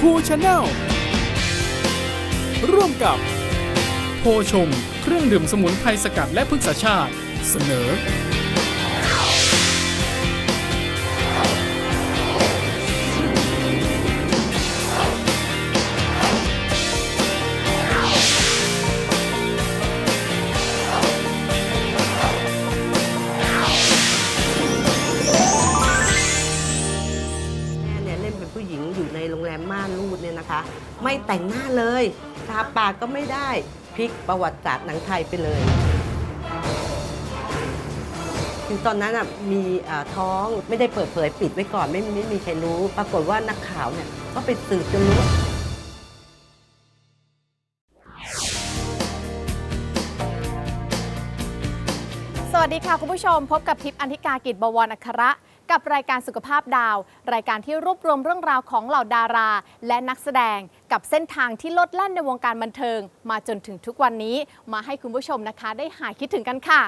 ภูชาแนลร่วมกับ โพชง เครื่องดื่มสมุนไพรสกัดและพฤกษชาติ เสนอ ไม่แต่งหน้าเลยทาปากก็ไม่ได้พลิกประวัติศาสตร์หนังไทยไปเลยคือตอนนั้นอะมีท้องไม่ได้เปิดเผยปิดไว้ก่อนไม่ไม่มีใครรู้ ปรากฏว่านักข่าวเนี่ยก็ไปสืบจนรู้สวัสดีค่ะ คุณผู้ชมพบกับทิพย์อันธิกากิจบวรอัคระ กับรายการสุขภาพดาว รายการที่รวบรวมเรื่องราวของเหล่าดารา และนักแสดงกับเส้นทางที่ลดแล่นในวงการบันเทิง มาจนถึงทุกวันนี้มาให้คุณผู้ชมนะคะ ได้หายคิดถึงกันค่ะ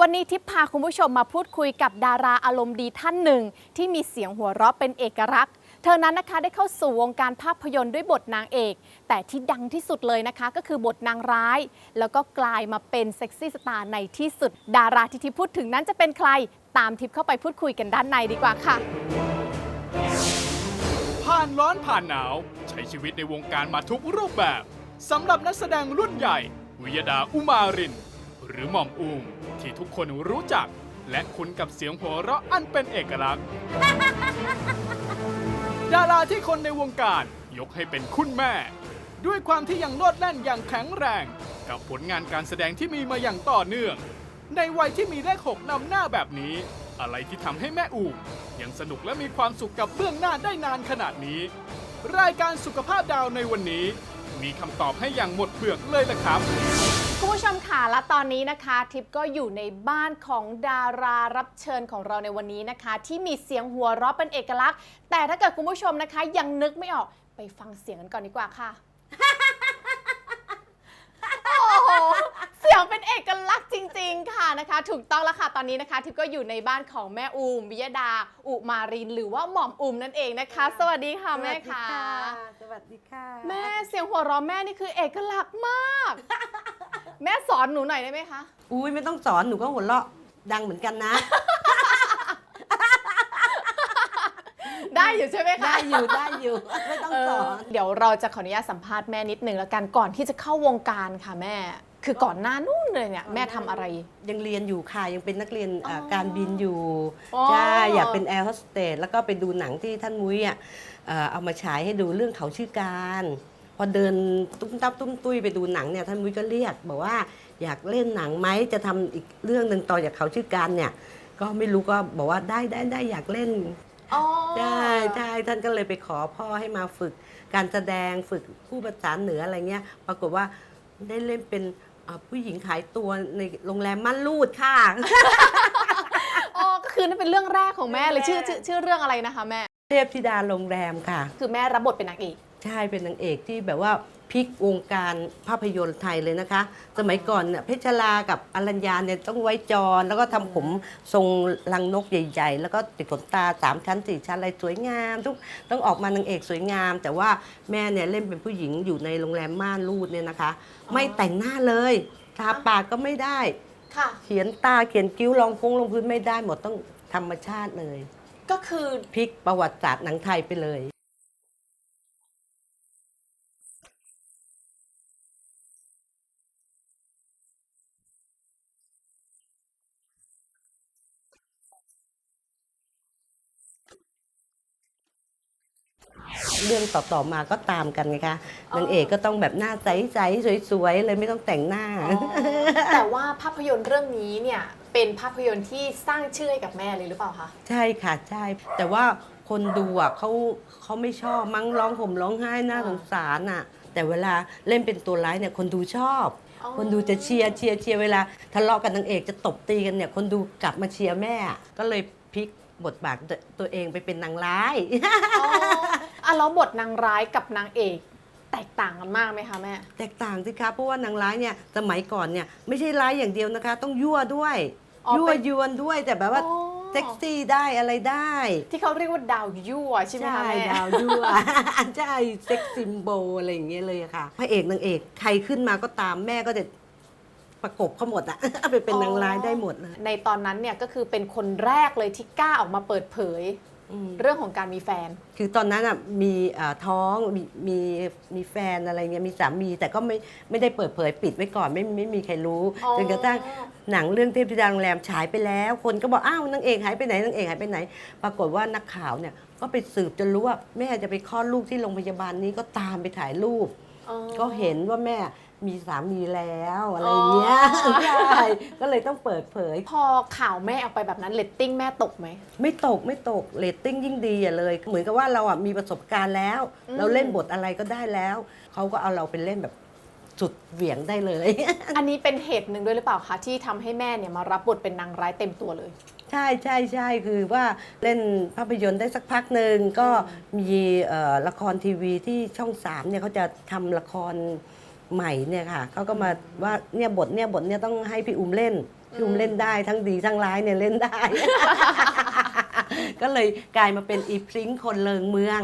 วันนี้ทิพย์พาคุณผู้ชมมาพูดคุยกับดาราอารมณ์ดีท่านหนึ่ง ที่มีเสียงหัวเราะเป็นเอกลักษณ์ เธอนั้นนะคะได้เข้าสู่วงการภาพยนตร์ด้วยบทนางเอก แต่ที่ดังที่สุดเลยนะคะ ก็คือบทนางร้าย แล้วก็กลายมาเป็นเซ็กซี่สตาร์ในที่สุด ดาราที่ทิพย์พูดถึงนั้นจะเป็นใคร ตามทิพย์เข้าไปพูดคุยกันด้านในดีกว่าค่ะ ผ่านร้อนผ่านหนาว ใช้ชีวิตในวงการมาทุกรูปแบบสำหรับนักแสดงรุ่นใหญ่ วิยดาอุมาริน หรือหม่อมอูมที่ทุกคนรู้จัก และคุ้นกับเสียงหัวเราะอันเป็นเอกลักษณ์ ดาราที่คนในวงการ ยกให้เป็นคุณแม่ ด้วยความที่ยังโลดแล่นอย่างแข็งแรง กับผลงานการแสดงที่มีมาอย่างต่อเนื่อง ในวัยที่มีเลขหกนำหน้าแบบนี้ อะไรที่ทำให้แม่อูมยังสนุกและมีความสุขกับเบื้องหน้าได้นานขนาดนี้ รายการสุขภาพดาวในวันนี้ มีคำตอบให้อย่างหมดเปลือกเลยละครับ คุณผู้ชมค่ะและตอนนี้นะคะทิพย์ก็อยู่ในบ้านของดารารับเชิญของเราในวันนี้นะคะ ที่มีเสียงหัวเราะเป็นเอกลักษณ์ แต่ถ้าเกิดคุณผู้ชมนะคะ ยังนึกไม่ออกไปฟังเสียงกันก่อนดีกว่าค่ะ โอ้โหเสียงเป็นเอกลักษณ์จริง ๆ ค่ะนะคะ ถูกต้องแล้วค่ะตอนนี้นะคะทิพย์ก็อยู่ในบ้านของแม่อูมวิยดา อุมาริน หรือว่าหม่อมอูมนั่นเองนะคะ สวัสดีค่ะแม่ค่ะ สวัสดีค่ะแม่เสียงหัวเราะแม่นี่คือเอกลักษณ์มาก แม่สอนหนูหน่อยได้ไหมคะ อุ้ยไม่ต้องสอนหนูก็หัวเราะดังเหมือนกันนะ ได้อยู่ใช่ไหมคะได้อยู่ได้อยู่ ไม่ต้องเอสออนเดี๋ยวเราจะขออนุญาตสัมภาษณ์แม่นิดนึงแล้วกันก่อนที่จะเข้าวงการค่ะแม่ คือก่อนหน้านู้นเลยเนี่ยแม่ทำอะไร ยังเรียนอยู่ค่ะ ยังเป็นนักเรียนอ่าอ๋อการบินอยู่อ๋อ ใช่อยากเป็นแอร์โฮสเตสแล้วก็ไปดูหนังที่ท่านมุ้ยอะเอ่อเอามาฉายให้ดูเรื่องเขาชื่อการ พอเดินตุ้มตับตุ้มตุ้ยไปดูหนังเนี่ยท่านมุ้ยก็เรียกบอกว่าอยากเล่นหนังไหมจะทำอีกเรื่องหนึ่งต่อจากเขาชื่อการเนี่ย ก็ไม่รู้ก็บอกว่าได้ได้ได้อยากเล่นอ๋อใช่ใช่ท่านก็เลยไปขอพ่อให้มาฝึก การแสดงฝึกผู้ประสานเหนืออะไรเงี้ย ปรากฏว่าได้เล่นเป็นอ่าผู้หญิงขายตัวในโรงแรมม่านรูดค่ะอ๋อก็คือนั่นเป็นเรื่องแรกของแม่เลยชื่อชื่อชื่อเรื่องอะไรนะคะแม่ เทพธิดาโรงแรมค่ะ คือแม่รับบทเป็นนางเอก ใช่เป็นนางเอกที่แบบว่าพลิกวงการภาพยนตร์ไทยเลยนะคะ สมัยก่อนเนี่ยเพชรลากับอรัญญาเนี่ยต้องไว้จร แล้วก็ทำผมทรงลังนกใหญ่ๆ แล้วก็ติดขนตาสามชั้นสี่ชั้นอะไรสวยงามทุกต้องออกมานางเอกสวยงาม แต่ว่าแม่เนี่ยเล่นเป็นผู้หญิงอยู่ในโรงแรมม่านรูดเนี่ยนะคะ ไม่แต่งหน้าเลยทาปากก็ไม่ได้ ค่ะ เขียนตาเขียนคิ้วรองพุงลงพื้นไม่ได้หมดต้องธรรมชาติเลยก็คือ พลิกประวัติศาสตร์หนังไทยไปเลย ต่อๆมาก็ตามกันไงคะอ๋อนางเอกก็ต้องแบบหน้าใสๆสวยๆเลยไม่ต้องแต่งหน้า แต่ว่าภาพยนตร์เรื่องนี้เนี่ยเป็นภาพยนตร์ที่สร้างชื่อให้กับแม่เลยหรือเปล่าคะใช่ค่ะใช่แต่ว่าคนดูอะเขาเขาไม่ชอบมั้งร้องห่มร้องไห้น่าอ่าสงสารอะ แต่เวลาเล่นเป็นตัวร้ายเนี่ยคนดูชอบอ๋อคนดูจะเชียร์เชียร์เชียร์เวลาทะเลาะกันนางเอกจะตบตีกันเนี่ยคนดูกลับมาเชียร์แม่ ก็เลยพลิกบทบาทตัวตัวเองไปเป็นนางร้าย อ๋ออะแล้วบทนางร้ายกับนางเอกแตกต่างกันมากไหมคะแม่ แตกต่างสิคะเพราะว่านางร้ายเนี่ยสมัยก่อนเนี่ยไม่ใช่ร้ายอย่างเดียวนะคะ ต้องยั่วด้วยอ๋อยั่วเป็นยวนด้วยแต่แบบว่าอ๋อ เซ็กซี่ได้อะไรได้ที่เขาเรียกว่าดาวยั่วใช่ไหมคะแม่ ดาวยั่ว ใช่เซ็กซิมโบอะไรอย่างเงี้ยเลยอะค่ะพระเอกนางเอกใครขึ้นมาก็ตามแม่ก็จะประกบเขาหมดอะ เอาไปเป็นนางร้ายได้หมดเลย ในตอนนั้นเนี่ยก็คือเป็นคนแรกเลยที่กล้าออกมาเปิดเผยอืม เรื่องของการมีแฟน คือตอนนั้นอะมีอ่าท้องมีมีมีแฟนอะไรเงี้ยมีสามีแต่ก็ไม่ไม่ได้เปิดเผยปิดไว้ก่อนไม่ไม่มีใครรู้อ๋อ จนกระทั่งหนังเรื่องเทพธิดาโรงแรมฉายไปแล้ว คนก็บอกอ้าวนางเอกหายไปไหนนางเอกหายไปไหน ปรากฏว่านักข่าวเนี่ยก็ไปสืบจนรู้ว่าแม่จะไปคลอดลูกที่โรงพยาบาลนี้ก็ตามไปถ่ายรูป อ๋อ ก็เห็นว่าแม่ มีสามีแล้วอะไรเงี้ยอ๋อใช่ก็เลยต้องเปิดเผย พอข่าวแม่ออกไปแบบนั้นเลตติ้งแม่ตกไหม ไม่ตกไม่ตกเรตติ้งยิ่งดีอะเลย เหมือนกับว่าเราอะมีประสบการณ์แล้วอืมเราเล่นบทอะไรก็ได้แล้ว เขาก็เอาเราไปเล่นแบบสุดเหวี่ยงได้เลย อันนี้เป็นเหตุหนึ่งด้วยหรือเปล่าคะที่ทำให้แม่เนี่ยมารับบทเป็นนางร้ายเต็มตัวเลย ใช่ใช่ใช่คือว่าเล่นภาพยนตร์ได้สักพักหนึ่งก็มีเอ่อละครทีวีที่ช่องสามเนี่ยเขาจะทำละคร ใหม่เนี่ยค่ะเขาก็มาว่าเนี่ยบทเนี่ยบทเนี่ยต้องให้พี่อุ้มเล่นพี่อุ้มเล่นได้ทั้งดีทั้งร้ายเนี่ยเล่นได้ ก็เลยกลายมาเป็นอีพริ้งคนเลิงเมือง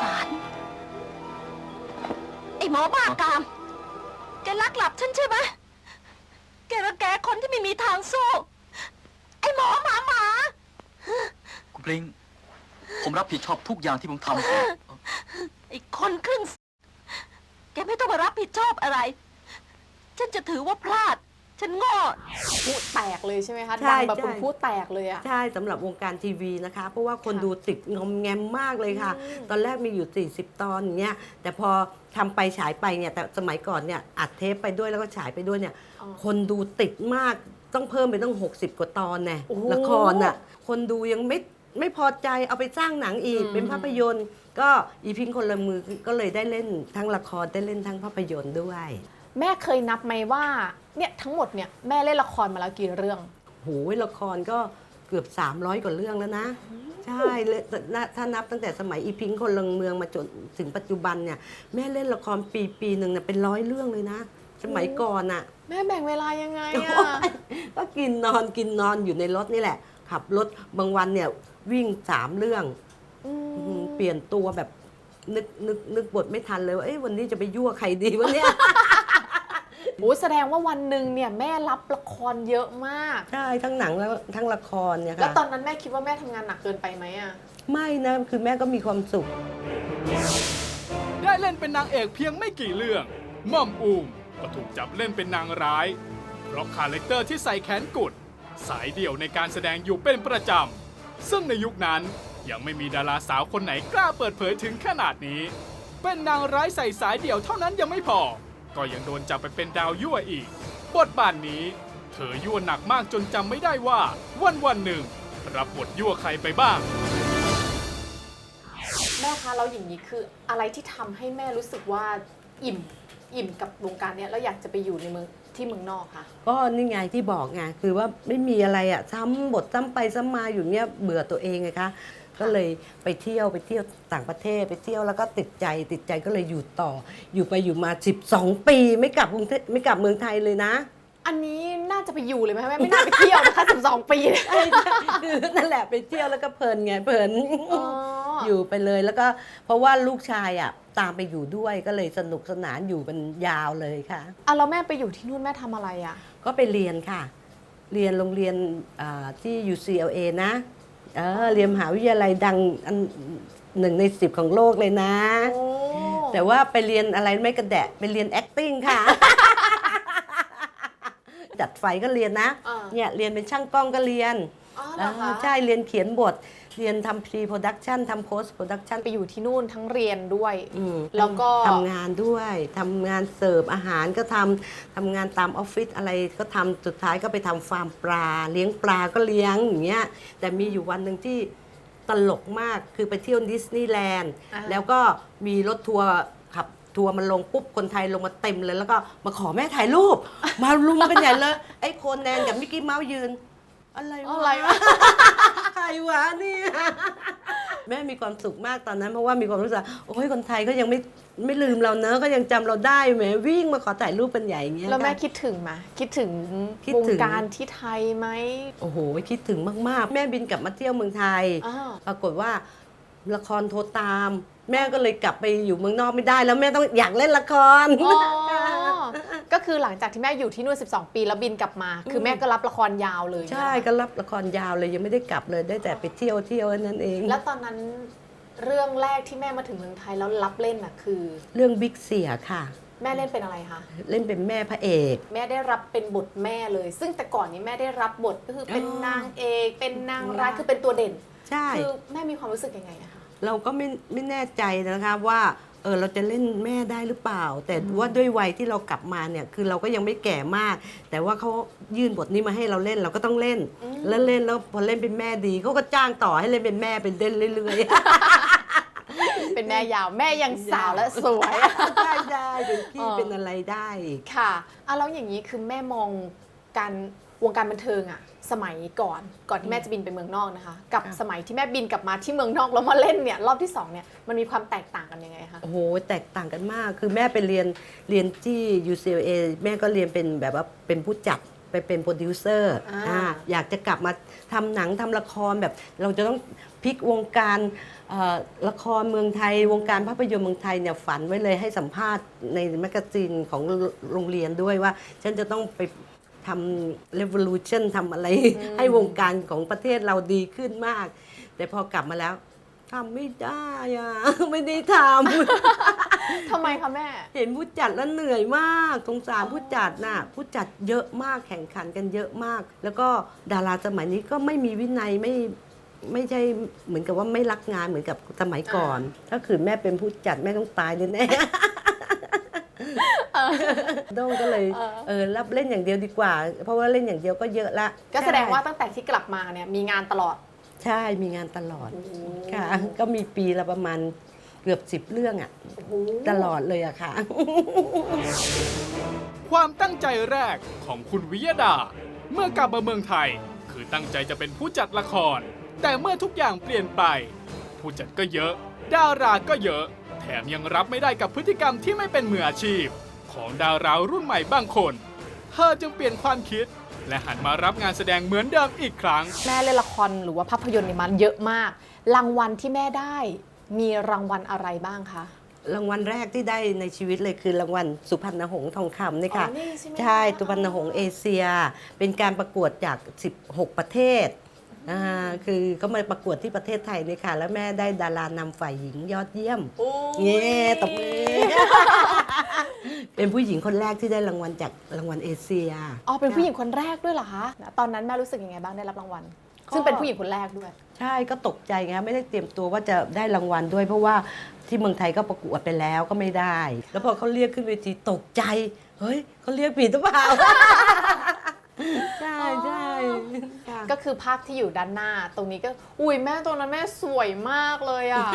สารไอ้หมอบ้ากาม แกลักหลับฉันใช่ไหมแกรังแกคนที่ไม่มีทางสู้ ไอ้หมอหมาหมา คุณปริง ผมรับผิดชอบทุกอย่างที่ผมทำไอ้คนครึ่ง แกไม่ต้องมารับผิดชอบอะไร ฉันจะถือว่าพลาด ฉันโง่พูดแตกเลยใช่ไหมคะใช่ดังแบบใช่คุณพูดแตกเลยอะ ใช่สำหรับวงการทีวีนะคะ เพราะว่าคนค่ะดูติดงอมแงมมากเลยค่ะ อืม ตอนแรกมีอยู่ 40 ตอนอย่างเงี้ยแต่พอทำไปฉายไปเนี่ยแต่สมัยก่อนเนี่ยอัดเทปไปด้วยแล้วก็ฉายไปด้วยเนี่ย อ๋อ คนดูติดมากต้องเพิ่มไปต้อง 60 กว่าตอนแน่โอ้โห ละครน่ะคนดูยังไม่ ไม่พอใจเอาไปสร้างหนังอีกอืมเป็นภาพยนตร์ ก็อีพิงค์คนละมือก็เลยได้เล่นทั้งละครได้เล่นทั้งภาพยนตร์ด้วย แม่เคยนับไหมว่าเนี่ยทั้งหมดเนี่ยแม่เล่นละครมาแล้วกี่เรื่องโหยละครก็เกือบ 300 กว่าเรื่องแล้วนะ ใช่เลยแต่น่าถ้านับตั้งแต่สมัยอีพิงค์คนเลังเมืองมาจนถึงปัจจุบันเนี่ยแม่เล่นละครปีปีหนึ่งเนี่ยเป็นร้อยเรื่องเลยนะ สมัยก่อนอะแม่แบ่งเวลายังไงอะโอ๊ยก็กินนอนกินนอนอยู่ในรถนี่แหละขับรถบางวันเนี่ย วิ่งสามเรื่องอืม อืมเปลี่ยนตัวแบบนึกนึกนึกบทไม่ทันเลยว่าเอ้ยวันนี้จะไปยั่วใครดีวะเนี่ย โอ้แสดงว่าวันหนึ่งเนี่ยแม่รับละครเยอะมาก ใช่ทั้งหนังแล้วทั้งละครเนี่ยแล้วค่ะตอนนั้นแม่คิดว่าแม่ทำงานหนักเกินไปไหมอะไม่นะคือแม่ก็มีความสุข ได้เล่นเป็นนางเอกเพียงไม่กี่เรื่องหม่อมอูมก็ถูกจับเล่นเป็นนางร้าย เพราะคาแรคเตอร์ที่ใส่แขนกุด สายเดี่ยวในการแสดงอยู่เป็นประจำ ซึ่งในยุคนั้นยังไม่มีดาราสาวคนไหนกล้าเปิดเผยถึงขนาดนี้ เป็นนางร้ายใส่สายเดี่ยวเท่านั้นยังไม่พอ ก็ยังโดนจับไปเป็นดาวยั่วอีก บทบาทนี้ เธอยั่วหนักมากจนจำไม่ได้ว่าวันวันหนึ่ง รับบทยั่วใครไปบ้าง แม่คะแล้วอย่างนี้คืออะไรที่ทำให้แม่รู้สึกว่าอิ่ม อิ่มกับวงการเนี้ยแล้วอยากจะไปอยู่ในเมือง ที่เมืองนอกค่ะ ก็นี่ไงที่บอกไงคือว่าไม่มีอะไรอะ่ะซ้ำบทซ้ำไปซ้ำมาอยู่เนี้ยเบื่อตัวเองไงคะก็เลยไปเที่ยวไปเที่ยวต่างประเทศไปเที่ยวแล้วก็ติดใจติดใจก็เลยอยู่ต่อ อยู่ไปอยู่มา 12 ปี ไม่กลับกรุงเทพไม่กลับเมืองไทยเลยนะ อันนี้น่าจะไปอยู่เลยไหมคะแม่ไม่น่าไปเที่ยวนะคะ12 ปีเนี่ยคือนั่นแหละไปเที่ยวแล้วก็เพลินไงเพลิน อ๋อ อยู่ไปเลย แล้วก็เพราะว่าลูกชายอะตามไปอยู่ด้วยก็เลยสนุกสนานอยู่เป็นยาวเลยค่ะ อะแล้วแม่ไปอยู่ที่นู่นแม่ทำอะไรอะ ก็ไปเรียนค่ะ เรียนโรงเรียนอ่าที่ UCLA นะเออเรียนมหาวิทยาลัยดังอันหนึ่งในสิบของโลกเลยนะโอ้แต่ว่าไปเรียนอะไรไม่กระแดะไปเรียน acting ค่ะ จัดไฟก็เรียนนะ อ่าเนี่ยเรียนเป็นช่างกล้องก็เรียนอ๋อเหรอคะอ่าใช่เรียนเขียนบท เรียนทำ pre production ทำ post production ไปอยู่ที่นู่นทั้งเรียนด้วย อืมแล้วก็ ทำงานด้วยทำงานเสิร์ฟอาหารก็ทำทำงานตามออฟฟิศอะไรก็ทำสุดท้ายก็ไปทำฟาร์มปลา เลี้ยงปลาก็เลี้ยงอย่างเงี้ยแต่มีอยู่วันหนึ่งที่ตลกมากคือไปเที่ยวดิสนีย์แลนด์อ่า แล้วก็มีรถทัวร์ขับทัวร์มันลงปุ๊บคนไทยลงมาเต็มเลย แล้วก็มาขอแม่ถ่ายรูป มารุมกันใหญ่เลยไอ้โคนแนนกับมิกกี้เมาส์ยืน อะไรวะอะไรวะ ใครวะเนี่ยแม่มีความสุขมากตอนนั้น เพราะว่ามีความรู้สึกว่าโอ้ยคนไทยก็ยังไม่ไม่ลืมเราเนอะก็ยังจำเราได้แหมวิ่งมาขอถ่ายรูปกันใหญ่อย่างเงี้ย แล้วแม่ค่ะคิดถึงไหมคิดถึงคิดวงถึง การที่ไทยไหมโอ้โหคิดถึงมากๆ แม่บินกลับมาเที่ยวเมืองไทยอ่าปรากฏว่าละครโทรตาม แม่ก็เลยกลับไปอยู่เมืองนอกไม่ได้ แล้วแม่ต้องอยากเล่นละคร อ๋อ ก็คือหลังจากที่แม่อยู่ที่นู่น 12 ปีแล้วบินกลับมา คือแม่ก็รับละครยาวเลยใช่ก็รับละครยาวเลยยังไม่ได้กลับเลยได้แต่ไปเที่ยวเที่ยวนั่นเอง แล้วตอนนั้นเรื่องแรกที่แม่มาถึงเมืองไทยแล้วรับเล่นน่ะคือ เรื่องบิ๊กเสียค่ะ แม่เล่นเป็นอะไรคะเล่นเป็นแม่พระเอก แม่ได้รับเป็นบทแม่เลย ซึ่งแต่ก่อนนี้แม่ได้รับบทก็คือเป็นอ๋อนางเอกเป็นนางร้ายคือเป็นตัวเด่นใช่คือแม่มีความรู้สึกยังไงนะคะเราก็ไม่ไม่แน่ใจนะคะว่า เออเราจะเล่นแม่ได้หรือเปล่า แต่ว่าด้วยวัยที่เรากลับมาเนี่ยคือเราก็ยังไม่แก่มาก แต่ว่าเขายื่นบทนี้มาให้เราเล่นเราก็ต้องเล่นอืมแล้วเล่นแล้วพอเล่นเป็นแม่ดีเขาก็จ้างต่อให้เล่นเป็นแม่เป็นเล่นเรื่อยๆ เป็นแม่ยาวแม่ยังสาวและสวย ได้ได้เป็นพี่อ๋อเป็นอะไรได้อีกค่ะอะแล้วอย่างนี้คือแม่มองการ วงการบันเทิงอะสมัยก่อนก่อนที่แม่จะบินไปเมืองนอกนะคะ กับค่ะสมัยที่แม่บินกลับมาที่เมืองนอกแล้วมาเล่นเนี่ยรอบที่สองเนี่ยมันมีความแตกต่างกันยังไงคะโอ้โหแตกต่างกันมาก คือแม่ไปเรียนเรียนที่ UCLA แม่ก็เรียนเป็นแบบว่าเป็นผู้จัดไปเป็นโปรดิวเซอร์อ่าอ่าอยากจะกลับมาทำหนังทำละครแบบเราจะต้องพลิกวงการเอ่อละครเมืองไทย วงการภาพยนตร์เมืองไทยเนี่ยฝันไว้เลยให้สัมภาษณ์ในแมกกาซีนของโรงเรียนด้วยว่า ฉันจะต้องไป ทำ revolution ทำอะไร ให้วงการของประเทศเราดีขึ้นมาก แต่พอกลับมาแล้วทำไม่ได้อะไม่ได้ทำ ทำไมคะแม่ เห็นผู้จัดแล้วเหนื่อยมากสงสารผู้จัดน่ะผู้จัดเยอะมากแข่งขันกันเยอะมาก แล้วก็ดาราสมัยนี้ก็ไม่มีวินัยไม่ไม่ใช่เหมือนกับว่าไม่รักงานเหมือนกับสมัยก่อน ถ้าคือแม่เป็นผู้จัดแม่ต้องตายแน่ๆ โด้งก็เลยเออ เออรับเล่นอย่างเดียวดีกว่า เพราะว่าเล่นอย่างเดียวก็เยอะละก็แสดงว่าตั้งแต่ที่กลับมาเนี่ยมีงานตลอด ใช่มีงานตลอดค่ะ ก็มีปีละประมาณเกือบสิบเรื่องอะตลอดเลยอะค่ะ ความตั้งใจแรกของคุณวิยดา เมื่อกลับมาเมืองไทย คือตั้งใจจะเป็นผู้จัดละคร แต่เมื่อทุกอย่างเปลี่ยนไป ผู้จัดก็เยอะ ดาราก็เยอะ แถมยังรับไม่ได้กับพฤติกรรมที่ไม่เป็นมืออาชีพ ของดารารุ่นใหม่บางคน เธอจึงเปลี่ยนความคิด และหันมารับงานแสดงเหมือนเดิมอีกครั้ง แม่เล่นละครหรือว่าภาพยนตร์เนี่ยมันเยอะมาก รางวัลที่แม่ได้ มีรางวัลอะไรบ้างคะ รางวัลแรกที่ได้ในชีวิตเลยคือรางวัลสุพรรณหงส์ทองคำนี่ค่ะ อ๋อนี่ใช่ไหมใช่คะสุพรรณหงส์เอเชีย เป็นการประกวดจาก 16 ประเทศ อ่าคือก็มาประกวดที่ประเทศไทยนี่ค่ะ แล้วแม่ได้ดารานำฝ่ายหญิงยอดเยี่ยมโอ้ยเย้ตบมือเป็นผู้หญิงคนแรกที่ได้รางวัลจากรางวัลเอเชียอ๋อเป็นผู้หญิงคนแรกด้วยเหรอคะตอนนั้นแม่รู้สึกยังไงบ้างได้รับรางวัลซึ่งเป็นผู้หญิงคนแรกด้วย ใช่ก็ตกใจไงไม่ได้เตรียมตัวว่าจะได้รางวัลด้วย เพราะว่าที่เมืองไทยก็ประกวดไปแล้วก็ไม่ได้ แล้วพอเขาเรียกขึ้นเวทีตกใจ เฮ้ยเขาเรียกผิดหรือเปล่า ใช่ใช่ค่ะก็คือภาพที่อยู่ด้านหน้า ตรงนี้ก็ อุ้ยแม่ตรงนั้นแม่สวยมากเลยอะ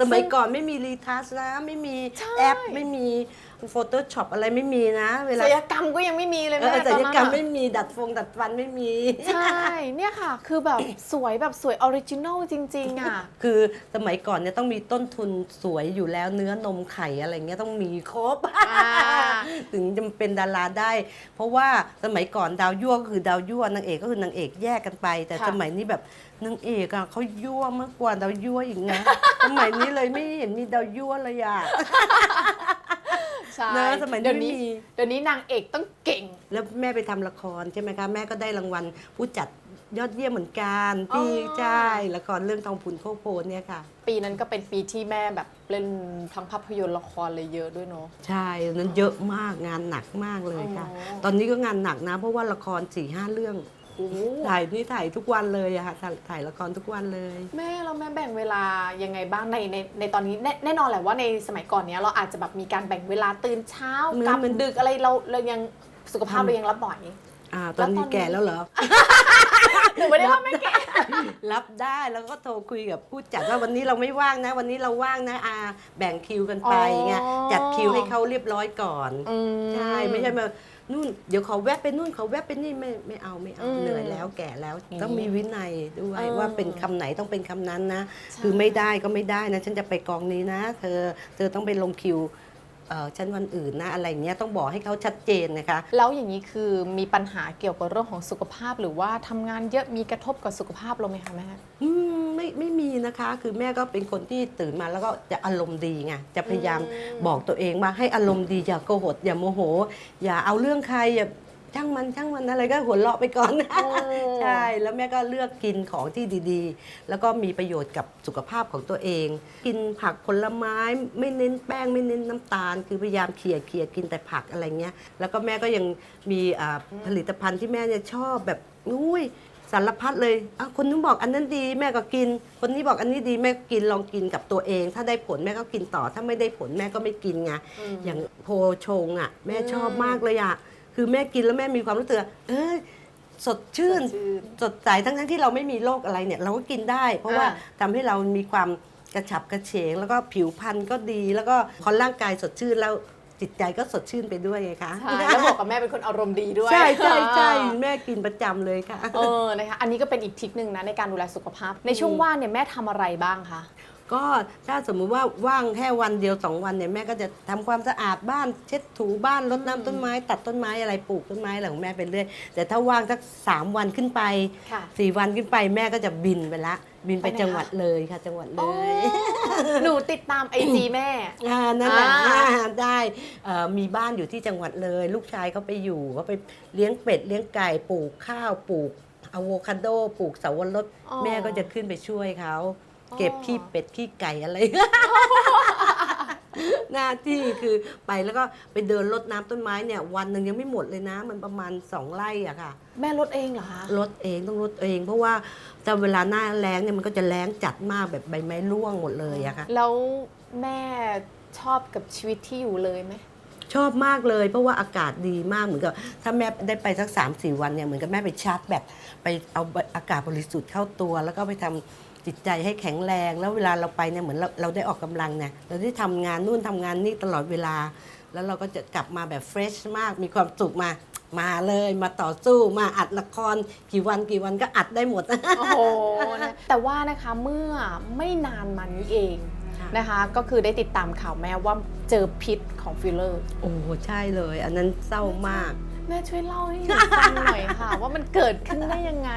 สมัยก่อนไม่มีรีทัชนะ ไม่มีใช่แอปไม่มี โฟโต้ช็อปอะไรไม่มีนะ เวลาศัลยกรรมก็ยังไม่มีเลยเอแม่อตศัอนลยนั้นกรรมอะไม่มีดัดฟงดัดฟันไม่มี ใช่ เนี่ยค่ะ คือแบบสวยแบบสวยออริจินอลจริงๆอะ คือสมัยก่อนเนี่ยต้องมีต้นทุนสวยอยู่แล้วเนื้อนมไข่อะไรเงี้ยต้องมีครบ อ่า ถึงจะเป็นดาราได้ เพราะว่าสมัยก่อนดาวยั่วก็คือดาวยั่วนางเอกก็คือนางเอกแยกกันไป แต่ค่ะ สมัยนี้แบบนางเอกอะเขายั่วมากกว่าดาวยั่วอีกนะ สมัยนี้เลยไม่เห็นมีดาวยั่วเลยอะ ใช่นะสมัยนี้เดี๋ยวนี้ไม่มี เดี๋ยวนี้นางเอกต้องเก่ง แล้วแม่ไปทำละครใช่ไหมคะ แม่ก็ได้รางวัลผู้จัดยอดเยี่ยมเหมือนกันที่อ๋อใช่ละครเรื่องทองพูนโคกโพนเนี่ยค่ะ ปีนั้นก็เป็นปีที่แม่แบบเล่นทั้งภาพยนตร์ละครเลยเยอะด้วยเนาะ ใช่นั้นเยอะมากงานหนักมากเลยค่ะ อ๋อ ตอนนี้ก็งานหนักนะ เพราะว่าละครสี่ห้าเรื่อง โอ้โหถ่ายนี่ถ่ายทุกวันเลยอะค่ะถ่ายถ่ายละครทุกวันเลย แม่เราแม่แบ่งเวลายังไงบ้างในในในตอนนี้แน่แน่นอนแหละว่าในสมัยก่อนเนี้ยเราอาจจะแบบมีการแบ่งเวลาตื่นเช้าเหมือนกลับเหมือน ดึกอะไรเราเรายังสุขภาพเรายังรับไหวอ่า ตอนแล้วตนี้อนนี้ แก่แล้วเหรอ หนูไม่ได้ว่าแม่แก่ รับได้แล้วก็โทรคุยกับผู้จัดว่าวันนี้เราไม่ว่างนะ วันนี้เราว่างนะอาแบ่งคิวกันไปอ๋อไงจัดคิวให้เขาเรียบร้อยก่อน อืม ใช่ ไม่ใช่มา นู่นเดี๋ยวขอแวะไปนู่นขอแวะไปนี่ไม่ไม่เอาไม่เอาอืมเหนื่อยแล้วแก่แล้ว อืมต้องมีวินัยด้วยเออว่าเป็นคำไหนต้องเป็นคำนั้นนะ ใช่ คือไม่ได้ก็ไม่ได้นะ ฉันจะไปกองนี้นะ เธอเธอต้องไปลงคิว เออฉันวันอื่นนะอะไรเงี้ยต้องบอกให้เขาชัดเจนนะคะ แล้วอย่างนี้คือมีปัญหาเกี่ยวกับเรื่องของสุขภาพ หรือว่าทำงานเยอะมีกระทบกับสุขภาพเราไหมคะแม่อืมไม่ไม่มีนะคะ คือแม่ก็เป็นคนที่ตื่นมาแล้วก็จะอารมณ์ดีไงจะพยายามอืมบอกตัวเองว่าให้อารมณ์ดีอย่าโกหกอย่าโมโห อย่าเอาเรื่องใครอย่า ช่างมันช่างมันอะไรก็หัวเราะไปก่อนใช่แล้วแม่ก็เลือกกินของที่ดีๆ แล้วก็มีประโยชน์กับสุขภาพของตัวเอง กินผักผลไม้ไม่เน้นแป้งไม่เน้นน้ำตาล คือพยายามเขี่ยเขี่ยกินแต่ผักอะไรเงี้ย แล้วก็แม่ก็ยังมีอ่าผลิตภัณฑ์ที่แม่เนี่ยชอบแบบอุ้ยสารพัดเลยอะคนนู้นบอกอันนั้นดีแม่ก็กิน คนนี้บอกอันนี้ดีแม่ก็กินลองกินกับตัวเอง ถ้าได้ผลแม่ก็กินต่อ ถ้าไม่ได้ผลแม่ก็ไม่กินไง อย่างโพชงอะ แม่ชอบมากเลยอะ คือแม่กินแล้วแม่มีความรู้สึกว่าเออสดชื่น สดชื่นสดใสทั้งทั้งๆที่เราไม่มีโรคอะไรเนี่ย เราก็กินได้ เพราะว่าอ่า ทำให้เรามีความกระฉับกระเฉง แล้วก็ผิวพรรณก็ดี แล้วก็พอร่างกายสดชื่นแล้วจิตใจก็สดชื่นไปด้วยไงคะ ใช่แล้วบอกกับแม่เป็นคนอารมณ์ดีด้วยใช่ใช่ใช่แม่กินประจำเลยค่ะ เออนะคะอันนี้ก็เป็นอีกทริคหนึ่งนะในการดูแลสุขภาพ ในช่วงว่างเนี่ยแม่ทำอะไรบ้างคะ ก็ถ้าสมมุติว่าว่างแค่วันเดียวสองวันเนี่ยแม่ก็จะทำความสะอาดบ้านเช็ดถูบ้านรดน้ำต้นไม้ ตัดต้นไม้อะไรปลูกต้นไม้อะไรของแม่ไปเรื่อยแต่ถ้าว่างสักสามวันขึ้นไปค่ะ สี่วันขึ้นไปแม่ก็จะบินไปละ บินไปไปไหนจังหวัดคะเลยค่ะ จังหวัดเลยหนูติดตามไอจีแม่ อ่านั่นแหละอ่า อ่าได้เอ่อมีบ้านอยู่ที่จังหวัดเลย ลูกชายเขาไปอยู่เขาไปเลี้ยงเป็ดเลี้ยงไก่ปลูกข้าวปลูกอะโวคาโดปลูกเสาวรสแม่ก็จะขึ้นไปช่วยเขา เก็บขี้เป็ดขี้ไก่อะไร หน้าที่คือไปแล้วก็ไปเดินรดน้ำต้นไม้เนี่ย วันหนึ่งยังไม่หมดเลยนะ มันประมาณสองไร่อะค่ะ แม่ลดเองเหรอคะ รดเองต้องรดเอง เพราะว่าแต่เวลาหน้าแล้งเนี่ยมันก็จะแล้งจัดมากแบบใบไม้ร่วงหมดเลยอะค่ะ แล้วแม่ชอบกับชีวิตที่อยู่เลยไหม ชอบมากเลยเพราะว่าอากาศดีมากเหมือนกับถ้าแม่ได้ไปสักสามสี่วันเนี่ยเหมือนกับแม่ไปชาร์จแบบไปเอาอากาศบริสุทธิ์เข้าตัว แล้วก็ไปทำ จิตใจให้แข็งแรง แล้วเวลาเราไปเนี่ยเหมือนเราเราได้ออกกำลังเนี่ยเราได้ทำงานนู่นทำงานนี่ตลอดเวลา แล้วเราก็จะกลับมาแบบเฟรชมากมีความสุขมามาเลยมาต่อสู้มาอัดละครกี่วันกี่วันก็อัดได้หมด โอ้โหนะแต่ว่านะคะเมื่อไม่นานมานี้เองค่ะนะคะก็คือได้ติดตามข่าวแม่ว่าเจอพิษของฟิลเลอร์ โอ้ใช่เลย อันนั้นเศร้ามาก แม่ช่วยเล่าให้หนูฟังหน่อยค่ะ ว่ามันเกิดขึ้นได้ยังไง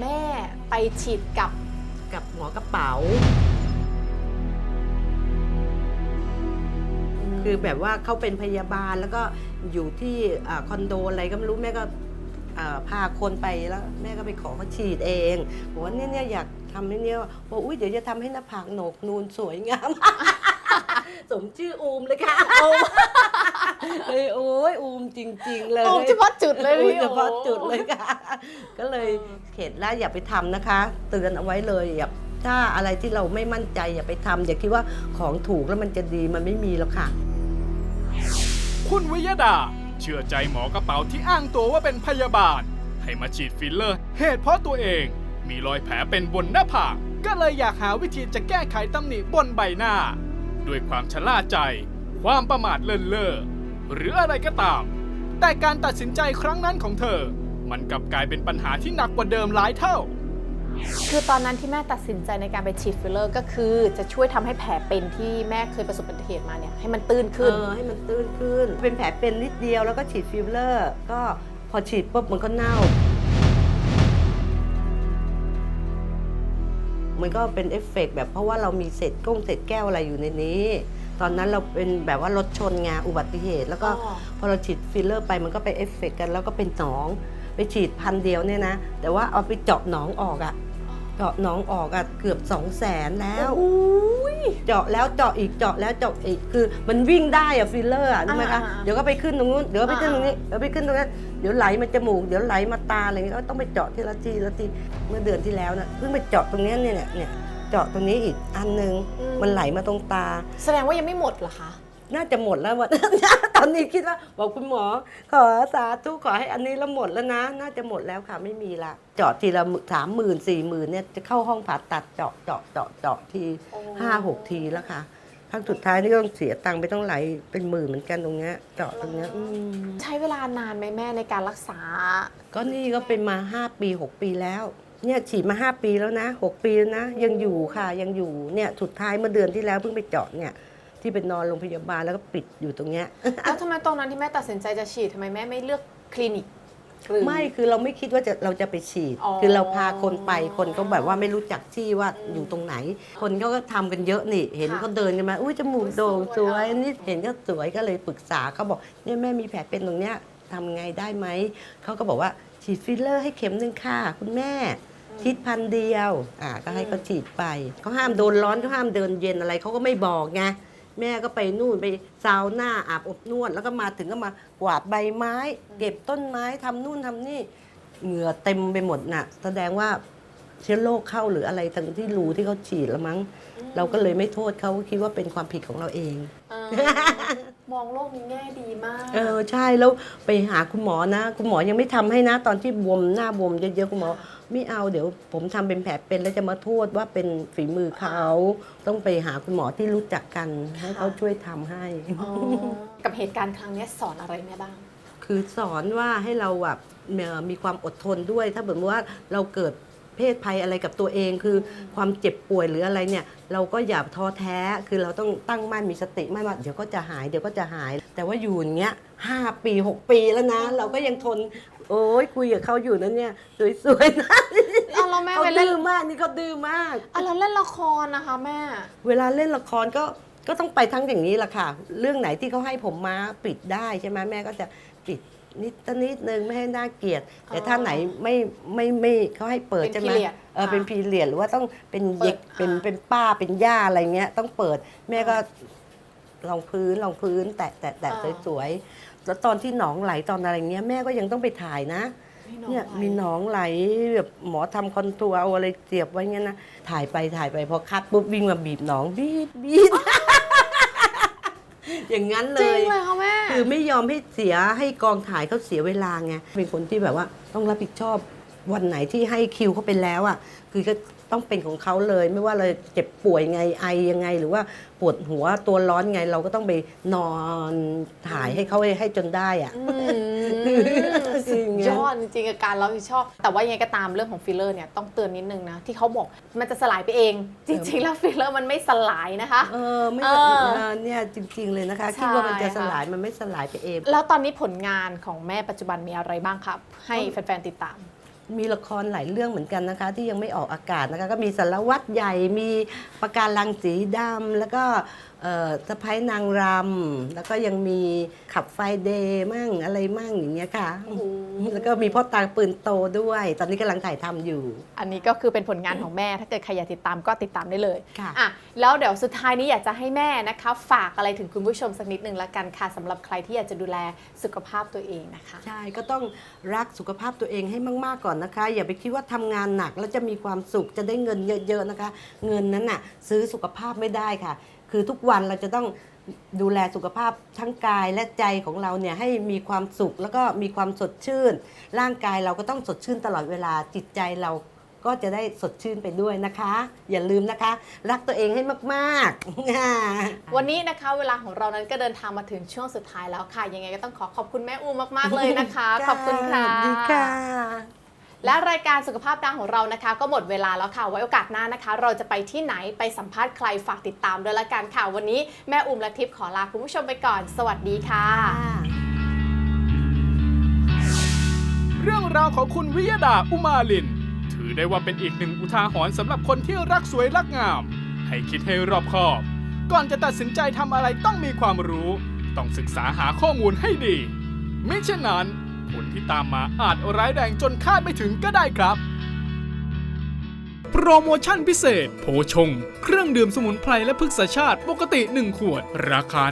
แม่ไปฉีดกับ กับหมอกระเป๋า คือแบบว่าเขาเป็นพยาบาลแล้วก็อยู่ที่คอนโดอะไรก็ไม่รู้แม่ก็พาคนไปแล้วแม่ก็ไปขอเขาฉีดเองบอกว่าเนี่ยอยากทำให้เนี่ยบอกอุ้ยเดี๋ยวจะทำให้หน้าผากโหนกนูนสวยงาม สมชื่ออูมเลยค่ะเลยโอ้ยอูมจริง ๆ เลยโอ้เฉพาะจุดเลยอุ๊พี่เฉพาะโอ้จุดเลยค่ะ ก็เลยเข็ดแล้วอย่าไปทำนะคะ เตือนเอาไว้เลยอย่าถ้าอะไรที่เราไม่มั่นใจอย่าไปทำอย่าคิดว่าของถูกแล้วมันจะดีมันไม่มีหรอกค่ะ คุณวิยดา เชื่อใจหมอกระเป๋าที่อ้างตัวว่าเป็นพยาบาล ให้มาฉีดฟิลเลอร์ เหตุเพราะตัวเอง มีรอยแผลเป็นบนหน้าผากก็เลยอยากหาวิธีจะแก้ไขตำหนิบนใบหน้า ด้วยความชะล่าใจ ความประมาทเลินเล่อหรืออะไรก็ตาม แต่การตัดสินใจครั้งนั้นของเธอ มันกลับกลายเป็นปัญหาที่หนักกว่าเดิมหลายเท่า คือตอนนั้นที่แม่ตัดสินใจในการไปฉีดฟิลเลอร์ก็คือจะช่วยทำให้แผลเป็นที่แม่เคยประสบอุบัติเหตุมาเนี่ยให้มันตื้นขึ้น เออให้มันตื้นขึ้น เป็นแผลเป็นนิดเดียวแล้วก็ฉีดฟิลเลอร์ ก็พอฉีดปุ๊บมันก็เน่า มันก็เป็นเอฟเฟกต์แบบเพราะว่าเรามีเศษก้งเศษแก้วอะไรอยู่ในนี้ ตอนนั้นเราเป็นแบบว่ารถชนไงอุบัติเหตุ แล้วก็อ๋อ พอเราฉีดฟิลเลอร์ไปมันก็ไปเอฟเฟกต์กัน แล้วก็เป็นหนอง ไปฉีดพันเดียวเนี่ยนะ แต่ว่าเอาไปเจาะหนองออกอะเจาะหนองออกอะเกือบสองแสนแล้วเจาะแล้วเจาะอีกเจาะแล้วเจาะอีกคือมันวิ่งได้อะฟิลเลอร์อะใช่ไหมคะอ่าๆเดี๋ยวก็ไปขึ้นตรงนู้นเดี๋ยวก็ไปขึ้นตรงนี้อ่าเดี๋ยวไปขึ้นตรงนั้นเดี๋ยวไหลมาจมูก เดี๋ยวไหลมาตาอะไรเงี้ยก็ต้องไปเจาะทีละทีละทีเมื่อเดือนที่แล้วนะเพิ่งไปเจาะตรงเนี้ยเนี่ยเนี่ยเจาะตรงนี้อีกอันหนึงมันไหลมาตรงตา แสดงว่ายังไม่หมดเหรอคะ น่าจะหมดแล้ววัน ตอนนี้คิดว่าบอกคุณหมอ ขอสาธุขอให้อันนี้แล้วหมดแล้วนะ น่าจะหมดแล้วค่ะไม่มีละ เจาะทีละสามหมื่นสี่หมื่นเนี่ยจะเข้าห้องผ่าตัดเจาะเจาะเจาะเจาะทีโอ้ ห้าหกทีแล้วค่ะพ รั้งสุดท้ายนี่ก็ต้องเสียตังค์ไปต้องหลายเป็นหมื่นเหมือนกันตรงเนี้ยเจาะตรงเนี้ยอืมใช้เวลานานไหมแม่ในการรักษา ก็นี่ก็เป็นมา5ปี6ปีแล้ว เนี่ยฉีดมา5ปีแล้วนะ6ปีแล้วนะยังอยู่ค่ะยังอยู่เนี่ยสุดท้ายเมื่อเดือนที่แล้วเพิ่งไปเจาะเนี่ยที่เป็นนอนโรงพยาบาลแล้วก็ปิดอยู่ตรงเนี้ย แล้วทำไมตอนนั้นที่แม่ตัดสินใจจะฉีดทำไมแม่ไม่เลือกคลินิกหรือ ไม่คือเราไม่คิดว่าจะเราจะไปฉีดอ๋อคือเราพาคนไปคนก็แบบว่าไม่รู้จักที่ว่าอยู่ตรงไหน คนเขาก็ทำกันเยอะนี่ เห็นค่ะเขาเดินกันมาอุ้ยจมูกโด่งสสววยยอะนี่เห็นก็สวยก็เลยปรึกษาเขาบอกเนี่ยแม่มีแผลเป็นตรงเนี้ยทำไงได้ไหมเขาก็บอกว่าฉีดฟิลเลอร์ให้เข็มหนึ่งค่ะ คุณแม่คิดพันเดียว อ่าก็ให้เขาฉีดไป เขาห้ามโดนร้อนเขาห้ามเดินเย็นอะไรเขาก็ไม่บอกไง แม่ก็ไปนู่นไปซาวน่าอาบอบนวด แล้วก็มาถึงก็มากวาดใบไม้ เก็บต้นไม้ทำนู่นทำนี่เหงื่อเต็มไปหมดน่ะ แสดงว่าเชื้อโรคเข้าหรืออะไรทั้งที่รูที่เขาฉีดแล้วมั้ง เราก็เลยไม่โทษเขาก็คิดว่าเป็นความผิดของเราเอง เออมองโลกในแง่ดีมาก เออใช่แล้วไปหาคุณหมอนะ คุณหมอยังไม่ทำให้นะ ตอนที่บวมหน้าบวมเยอะๆคุณหมอ ไม่เอาเดี๋ยวผมทำเป็นแผลเป็นแล้วจะมาโทษว่าเป็นฝีมือเขาต้องไปหาคุณหมอที่รู้จักกันให้เขาช่วยทำให้อ๋อกับเหตุการณ์ครั้งเนี้ยสอนอะไรแม่บ้าง คือสอนว่าให้เราแบบเอ่อมีความอดทนด้วย ถ้าเกิดว่าเราเกิด เพศภัยอะไรกับตัวเอง คือความเจ็บป่วยหรืออะไรเนี่ย เราก็อย่าท้อแท้คือเราต้องตั้งมั่นมีสติมั่นว่าเดี๋ยวก็จะหายเดี๋ยวก็จะหาย แต่ว่าอยู่อย่างเงี้ยห้าปีหกปีแล้วนะ เราก็ยังทน โอ้ยคุยกับเขาอยู่นั้นเนี่ยสวยๆนะเอาแล้วแม่เขาไปเล่นดื้อมากนี่เขาดื้อมาก เอาแล้วเล่นละครนะคะแม่ เวลาเล่นละครก็ก็ต้องไปทั้งอย่างนี้แหละค่ะ เรื่องไหนที่เขาให้ผมมาปิดได้ใช่ไหมแม่ก็จะปิด นิดนิดนึงไม่ให้น่าเกลียด แต่ถ้าไหนไม่ไม่ไม่เขาให้เปิดเป็นใช่ไหม period เออเป็นอ่าพีเรียดหรือว่าต้องเป็นเปิเย็ดกเป็นอ่าเป็นป้าเป็นย่าอะไรเงี้ย ต้องเปิดแม่ก็ลองพื้นลองพื้น แตะแตะแตะสวยๆแล้วตอนที่หนองไหลตอนอะไรเงี้ยแม่ก็ยังต้องไปถ่ายนะเนี่ยมีหนองไหลแบบหมอทำคอนทัวร์เอาอะไรเสียบไว้เงี้ยนะถ่ายไปถ่ายไปพอคัดปุ๊บวิ่งมาบีบหนองบีบบีบ อย่างนั้นเลจริงย เลยค่ะแม่ คือไม่ยอมให้เสียให้กองถ่ายเขาเสียเวลาไงเป็นคนที่แบบว่าต้องรับผิดชอบวันไหนที่ให้คิวเขาไปแล้วอะคือก็ ต้องเป็นของเขาเลย ไม่ว่าเราเจ็บป่วยไงไอยังไง หรือว่าปวดหัวตัวร้อนไงเราก็ต้องไปนอนถ่ายให้เขาให้จนได้อะสุดยอดจริงๆกับการรับผิดชอบ แต่ว่ายังไงก็ตามเรื่องของฟิลเลอร์เนี่ยต้องเตือนนิดนึงนะ ที่เขาบอกมันจะสลายไปเอง จริงๆ แล้วฟิลเลอร์มันไม่สลายนะคะ เออไม่เออเออเนี่ยจริง ๆ เลยนะคะใช่ คิดว่ามันจะสค่ะลายมันไม่สลายไปเอง แล้วตอนนี้ผลงานของแม่ปัจจุบันมีอะไรบ้างครับ ให้แฟนๆติดตาม มีละครหลายเรื่องเหมือนกันนะคะ ที่ยังไม่ออกอากาศนะคะ ก็มีสารวัตรใหญ่มีประการลังสีดำแล้วก็ สะพ้ายนางรำแล้วก็ยังมีขับไฟเดย์มั่งอะไรมั่งอย่างเงี้ยค่ะ แล้วก็มีพ่อตาปืนโตด้วย ตอนนี้กำลังถ่ายทำอยู่ อันนี้ก็คือเป็นผลงานของแม่ ถ้าเกิดใครอยากติดตามก็ติดตามได้เลยค่ะอะ แล้วเดี๋ยวสุดท้ายนี้อยากจะให้แม่นะคะ ฝากอะไรถึงคุณผู้ชมสักนิดนึงละกันค่ะสำหรับใครที่อยากจะดูแลสุขภาพตัวเองนะคะ ใช่ก็ต้องรักสุขภาพตัวเองให้มากๆก่อนนะคะ อย่าไปคิดว่าทำงานหนักแล้วจะมีความสุขจะได้เงินเยอะๆนะคะ เงินนั้นน่ะซื้อสุขภาพไม่ได้ค่ะ คือทุกวันเราจะต้องดูแลสุขภาพทั้งกายและใจของเราเนี่ยให้มีความสุขแล้วก็มีความสดชื่น ร่างกายเราก็ต้องสดชื่นตลอดเวลาจิตใจเราก็จะได้สดชื่นไปด้วยนะคะ อย่าลืมนะคะ รักตัวเองให้มากๆ วันนี้นะคะเวลาของเรานั้นก็เดินทางมาถึงช่วงสุดท้ายแล้วค่ะ ยังไงก็ต้องขอขอบคุณแม่อูมากๆเลยนะคะ ขอบคุณค่ะสวัสดีค่ะ และรายการสุขภาพดังของเรานะคะ ก็หมดเวลาแล้วค่ะ ไว้โอกาสหน้านะคะ เราจะไปที่ไหนไปสัมภาษณ์ใครฝากติดตามด้วยละกันค่ะ วันนี้แม่อุ้มและทิพย์ขอลาคุณผู้ชมไปก่อน สวัสดีค่ะ เรื่องราวของคุณวิยดาอุมาลิน ถือได้ว่าเป็นอีกหนึ่งอุทาหรณ์สำหรับคนที่รักสวยรักงาม ให้คิดให้รอบคอบ ก่อนจะตัดสินใจทำอะไรต้องมีความรู้ ต้องศึกษาหาข้อมูลให้ดีมิฉะนั้น ผลที่ตามมาอาจร้ายแรงจนคาดไม่ถึงก็ได้ครับ โปรโมชั่นพิเศษ โพชง เครื่องดื่มสมุนไพรและพฤกษชาติปกติ 1 ขวด ราคา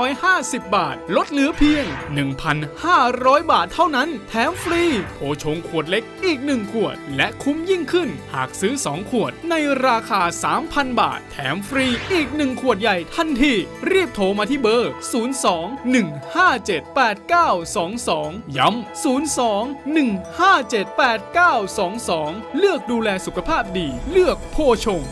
1,850 บาท ลดเหลือเพียง 1,500 บาทเท่านั้น แถมฟรี โพชงขวดเล็กอีก 1 ขวด และคุ้มยิ่งขึ้น หากซื้อ 2 ขวด ในราคา 3,000 บาท แถมฟรีอีก 1 ขวดใหญ่ทันทีรีบโทรมาที่เบอร์ 02-157-8922 ย้ำ 02-157-8922 เลือกดูแลสุขภาพดีเลือกโพชง